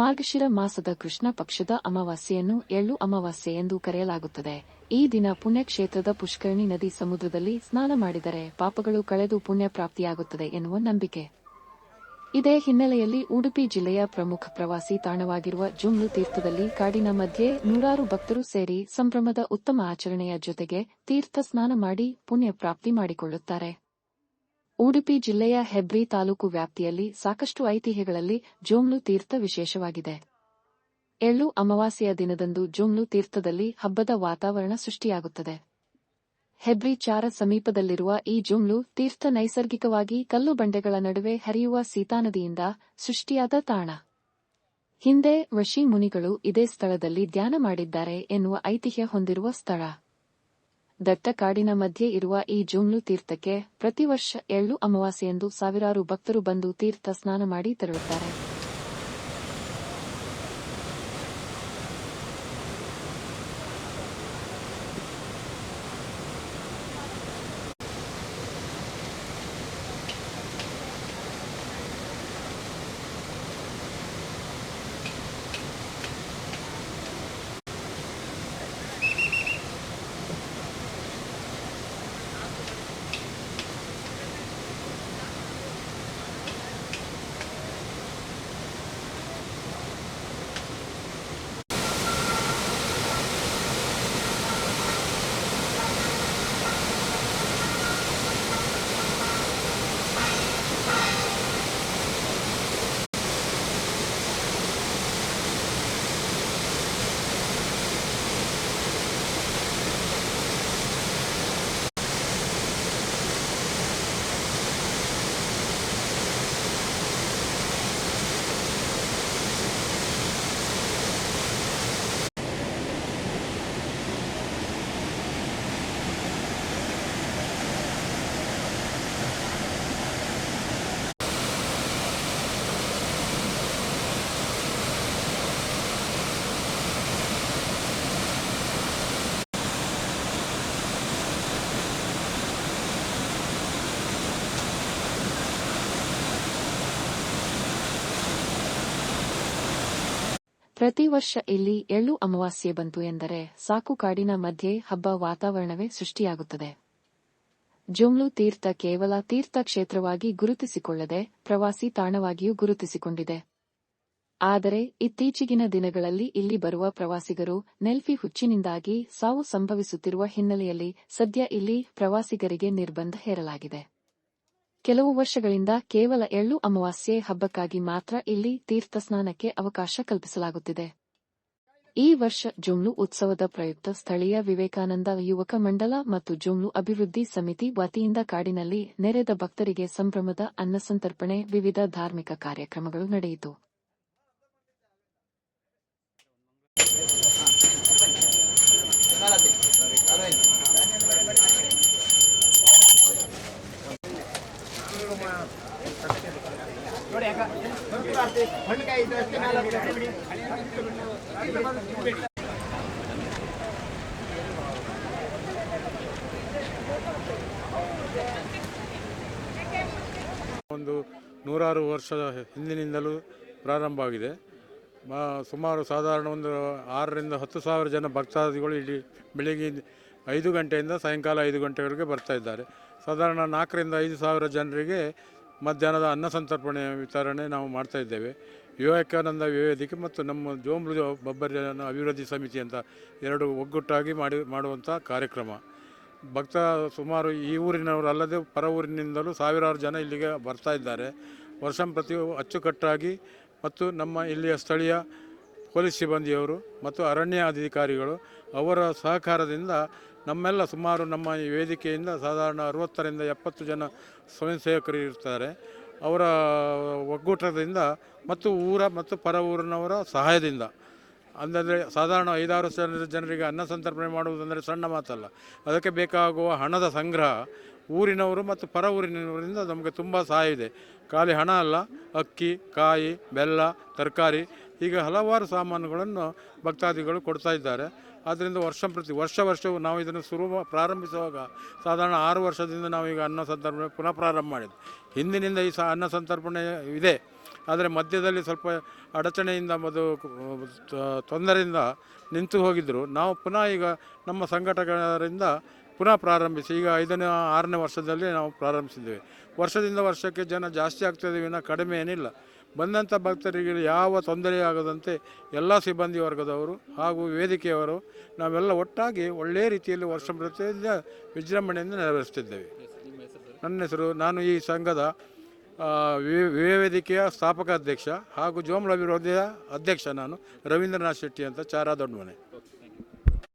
ಮಾರ್ಗಶಿರ ಮಾಸದ ಕೃಷ್ಣ ಪಕ್ಷದ ಅಮಾವಾಸ್ಯೆಯನ್ನು ಎಳ್ಳು ಅಮಾವಾಸ್ಯೆ ಎಂದು ಕರೆಯಲಾಗುತ್ತದೆ. ಈ ದಿನ ಪುಣ್ಯಕ್ಷೇತ್ರದ ಪುಷ್ಕರಣಿ ನದಿ ಸಮುದ್ರದಲ್ಲಿ ಸ್ನಾನ ಮಾಡಿದರೆ ಪಾಪಗಳು ಕಳೆದು ಪುಣ್ಯ ಪ್ರಾಪ್ತಿಯಾಗುತ್ತದೆ ಎನ್ನುವ ನಂಬಿಕೆ. ಇದೇ ಹಿನ್ನೆಲೆಯಲ್ಲಿ ಉಡುಪಿ ಜಿಲ್ಲೆಯ ಪ್ರಮುಖ ಪ್ರವಾಸಿ ತಾಣವಾಗಿರುವ ಜುಮ್ಲು ತೀರ್ಥದಲ್ಲಿ ಕಾಡಿನ ಮಧ್ಯೆ ನೂರಾರು ಭಕ್ತರು ಸೇರಿ ಸಂಭ್ರಮದ ಉತ್ತಮ ಆಚರಣೆಯ ಜೊತೆಗೆ ತೀರ್ಥ ಸ್ನಾನ ಮಾಡಿ ಪುಣ್ಯ ಪ್ರಾಪ್ತಿ ಮಾಡಿಕೊಳ್ಳುತ್ತಾರೆ. ಉಡುಪಿ ಜಿಲ್ಲೆಯ ಹೆಬ್ರಿ ತಾಲೂಕು ವ್ಯಾಪ್ತಿಯಲ್ಲಿ ಸಾಕಷ್ಟು ಐತಿಹ್ಯಗಳಲ್ಲಿ ಜೋಮ್ಲು ತೀರ್ಥ ವಿಶೇಷವಾಗಿದೆ. ಎಳ್ಳು ಅಮಾವಾಸ್ಯೆಯ ದಿನದಂದು ಜೋಮ್ಲು ತೀರ್ಥದಲ್ಲಿ ಹಬ್ಬದ ವಾತಾವರಣ ಸೃಷ್ಟಿಯಾಗುತ್ತದೆ. ಹೆಬ್ರಿ ಚಾರ ಸಮೀಪದಲ್ಲಿರುವ ಈ ಜೋಮ್ಲು ತೀರ್ಥ ನೈಸರ್ಗಿಕವಾಗಿ ಕಲ್ಲು ಬಂಡೆಗಳ ನಡುವೆ ಹರಿಯುವ ಸೀತಾನದಿಯಿಂದ ಸೃಷ್ಟಿಯಾದ ತಾಣ. ಹಿಂದೆ ಋಷಿ ಮುನಿಗಳು ಇದೇ ಸ್ಥಳದಲ್ಲಿ ಧ್ಯಾನ ಮಾಡಿದ್ದಾರೆ ಎನ್ನುವ ಐತಿಹ್ಯ ಹೊಂದಿರುವ ಸ್ಥಳ. ದಟ್ಟ ಕಾಡಿನ ಮಧ್ಯೆ ಇರುವ ಈ ಜುಮ್ಲು ತೀರ್ಥಕ್ಕೆ ಪ್ರತಿ ವರ್ಷ ಎಳ್ಳು ಅಮಾವಾಸ್ಯೆಯಂದು ಸಾವಿರಾರು ಭಕ್ತರು ಬಂದು ತೀರ್ಥ ಸ್ನಾನ ಮಾಡಿ ತೆರಳುತ್ತಾರೆ. ಪ್ರತಿ ವರ್ಷ ಇಲ್ಲಿ ಎಳ್ಳು ಅಮಾವಾಸ್ಯೆ ಬಂತು ಎಂದರೆ ಸಾಕು ಕಾಡಿನ ಮಧ್ಯೆ ಹಬ್ಬ ವಾತಾವರಣವೇ ಸೃಷ್ಟಿಯಾಗುತ್ತದೆ. ಜುಮ್ಲು ತೀರ್ಥ ಕೇವಲ ತೀರ್ಥ ಕ್ಷೇತ್ರವಾಗಿ ಗುರುತಿಸಿಕೊಳ್ಳದೆ ಪ್ರವಾಸಿ ತಾಣವಾಗಿಯೂ ಗುರುತಿಸಿಕೊಂಡಿದೆ. ಆದರೆ ಇತ್ತೀಚೆಗಿನ ದಿನಗಳಲ್ಲಿ ಇಲ್ಲಿ ಬರುವ ಪ್ರವಾಸಿಗರು ನೆಲ್ಫಿ ಹುಚ್ಚಿನಿಂದಾಗಿ ಸಾವು ಸಂಭವಿಸುತ್ತಿರುವ ಹಿನ್ನೆಲೆಯಲ್ಲಿ ಸದ್ಯ ಇಲ್ಲಿ ಪ್ರವಾಸಿಗರಿಗೆ ನಿರ್ಬಂಧ ಹೇರಲಾಗಿದೆ. ಕೆಲವು ವರ್ಷಗಳಿಂದ ಕೇವಲ ಎಳ್ಳು ಅಮಾವಾಸ್ಯೆ ಹಬ್ಬಕ್ಕಾಗಿ ಮಾತ್ರ ಇಲ್ಲಿ ತೀರ್ಥ ಸ್ನಾನಕ್ಕೆ ಅವಕಾಶ ಕಲ್ಪಿಸಲಾಗುತ್ತಿದೆ. ಈ ವರ್ಷ ಜುಮ್ಲು ಉತ್ಸವದ ಪ್ರಯುಕ್ತ ಸ್ಥಳೀಯ ವಿವೇಕಾನಂದ ಯುವಕ ಮಂಡಲ ಮತ್ತು ಜುಮ್ಲು ಅಭಿವೃದ್ಧಿ ಸಮಿತಿ ವತಿಯಿಂದ ಕಾಡಿನಲ್ಲಿ ನೆರೆದ ಭಕ್ತರಿಗೆ ಸಂಭ್ರಮದ ಅನ್ನಸಂತರ್ಪಣೆ, ವಿವಿಧ ಧಾರ್ಮಿಕ ಕಾರ್ಯಕ್ರಮಗಳು ನಡೆಯಿತು. ಒಂದು ನೂರಾರು ವರ್ಷದ ಹಿಂದಿನಿಂದಲೂ ಪ್ರಾರಂಭವಾಗಿದೆ ಆಗಿದೆ. ಸುಮಾರು ಸಾಧಾರಣ ಒಂದು ಆರರಿಂದ ಹತ್ತು ಸಾವಿರ ಜನ ಭಕ್ತಾದಿಗಳು ಇಲ್ಲಿ ಬೆಳಿಗ್ಗೆ ಐದು ಗಂಟೆಯಿಂದ ಸಾಯಂಕಾಲ ಐದು ಗಂಟೆವರೆಗೆ ಬರ್ತಾ ಇದ್ದಾರೆ. ಸಾಧಾರಣ ನಾಲ್ಕರಿಂದ ಐದು ಸಾವಿರ ಜನರಿಗೆ ಮಧ್ಯಾಹ್ನದ ಅನ್ನ ಸಂತರ್ಪಣೆ ವಿತರಣೆ ನಾವು ಮಾಡ್ತಾ ಇದ್ದೇವೆ. ವಿವೇಕಾನಂದ ವಿವೇದಿಕೆ ಮತ್ತು ನಮ್ಮ ಜೋಮ್ಲು ಬಬ್ಬರಿನ ಅಭಿವೃದ್ಧಿ ಸಮಿತಿ ಅಂತ ಎರಡು ಒಗ್ಗಟ್ಟಾಗಿ ಮಾಡಿ, ಮಾಡುವಂಥ ಕಾರ್ಯಕ್ರಮ. ಭಕ್ತ ಸುಮಾರು ಈ ಊರಿನವರು ಅಲ್ಲದೆ ಪರ ಊರಿನಿಂದಲೂ ಸಾವಿರಾರು ಜನ ಇಲ್ಲಿಗೆ ಬರ್ತಾ ಇದ್ದಾರೆ. ವರ್ಷಂಪ್ರತಿ ಅಚ್ಚುಕಟ್ಟಾಗಿ ಮತ್ತು ನಮ್ಮ ಇಲ್ಲಿಯ ಸ್ಥಳೀಯ ಪೊಲೀಸ್ ಸಿಬ್ಬಂದಿಯವರು ಮತ್ತು ಅರಣ್ಯ ಅಧಿಕಾರಿಗಳು ಅವರ ಸಹಕಾರದಿಂದ ನಮ್ಮೆಲ್ಲ ಸುಮಾರು ನಮ್ಮ ಈ ವೇದಿಕೆಯಿಂದ ಸಾಧಾರಣ ಅರವತ್ತರಿಂದ ಎಪ್ಪತ್ತು ಜನ ಸ್ವಯಂ ಸೇವಕರು ಇರ್ತಾರೆ. ಅವರ ಒಗ್ಗೂಟದಿಂದ ಮತ್ತು ಊರ ಮತ್ತು ಪರ ಊರಿನವರ ಸಹಾಯದಿಂದ. ಅಂದರೆ ಸಾಧಾರಣ ಐದಾರು ಸಾವಿರ ಜನರಿಗೆ ಅನ್ನ ಸಂತರ್ಪಣೆ ಮಾಡುವುದಂದರೆ ಸಣ್ಣ ಮಾತಲ್ಲ. ಅದಕ್ಕೆ ಬೇಕಾಗುವ ಹಣದ ಸಂಗ್ರಹ ಊರಿನವರು ಮತ್ತು ಪರ ಊರಿನವರಿಂದ ನಮಗೆ ತುಂಬ ಸಹಾಯ ಇದೆ. ಖಾಲಿ ಹಣ ಅಲ್ಲ, ಅಕ್ಕಿ, ಕಾಯಿ, ಬೆಲ್ಲ, ತರಕಾರಿ ಹೀಗೆ ಹಲವಾರು ಸಾಮಾನುಗಳನ್ನು ಭಕ್ತಾದಿಗಳು ಕೊಡ್ತಾ ಇದ್ದಾರೆ. ಆದ್ದರಿಂದ ವರ್ಷ ಪ್ರತಿ ವರ್ಷ ವರ್ಷವೂ ನಾವು ಇದನ್ನು ಶುರು ಪ್ರಾರಂಭಿಸುವಾಗ ಸಾಧಾರಣ ಆರು ವರ್ಷದಿಂದ ನಾವು ಈಗ ಅನ್ನ ಸಂತರ್ಪಣೆ ಪುನಃ ಪ್ರಾರಂಭ ಮಾಡಿದ್ವಿ ಹಿಂದಿನಿಂದ ಈ ಸ, ಅನ್ನ ಸಂತರ್ಪಣೆ ಇದೆ. ಆದರೆ ಮಧ್ಯದಲ್ಲಿ ಸ್ವಲ್ಪ ಅಡಚಣೆಯಿಂದ ಮದು ತೊಂದರೆಯಿಂದ ನಿಂತು ಹೋಗಿದ್ದರು ನಾವು ಪುನಃ ಈಗ ನಮ್ಮ ಸಂಘಟಕರಿಂದ ಪುನಃ ಪ್ರಾರಂಭಿಸಿ. ಈಗ ಐದನೇ, ಆರನೇ ವರ್ಷದಲ್ಲಿ ನಾವು ಪ್ರಾರಂಭಿಸಿದ್ದೇವೆ. ವರ್ಷದಿಂದ ವರ್ಷಕ್ಕೆ ಜನ ಜಾಸ್ತಿ ಆಗ್ತದೆ ವಿನ ಕಡಿಮೆ ಏನಿಲ್ಲ. ಬಂದಂಥ ಭಕ್ತರಿಗೆ ಯಾವ ತೊಂದರೆ ಆಗದಂತೆ ಎಲ್ಲ ಸಿಬ್ಬಂದಿ ವರ್ಗದವರು ಹಾಗೂ ವೇದಿಕೆಯವರು ನಾವೆಲ್ಲ ಒಟ್ಟಾಗಿ ಒಳ್ಳೆಯ ರೀತಿಯಲ್ಲಿ ವರ್ಷ ಪ್ರತಿಯಿಂದ ವಿಜೃಂಭಣೆಯಿಂದ ನೆರವೇರಿಸ್ತಿದ್ದೇವೆ ನನ್ನ ಹೆಸರು, ನಾನು ಈ ಸಂಘದ ವೇದಿಕೆಯ ಸ್ಥಾಪಕ ಅಧ್ಯಕ್ಷ ಹಾಗೂ ಜೋಮ್ಲ ವಿರೋಧಿಯ ಅಧ್ಯಕ್ಷ ನಾನು, ರವೀಂದ್ರನಾಥ್ ಶೆಟ್ಟಿ ಅಂತ ಚಾರಾ ದೊಡ್ಡಮನೆ.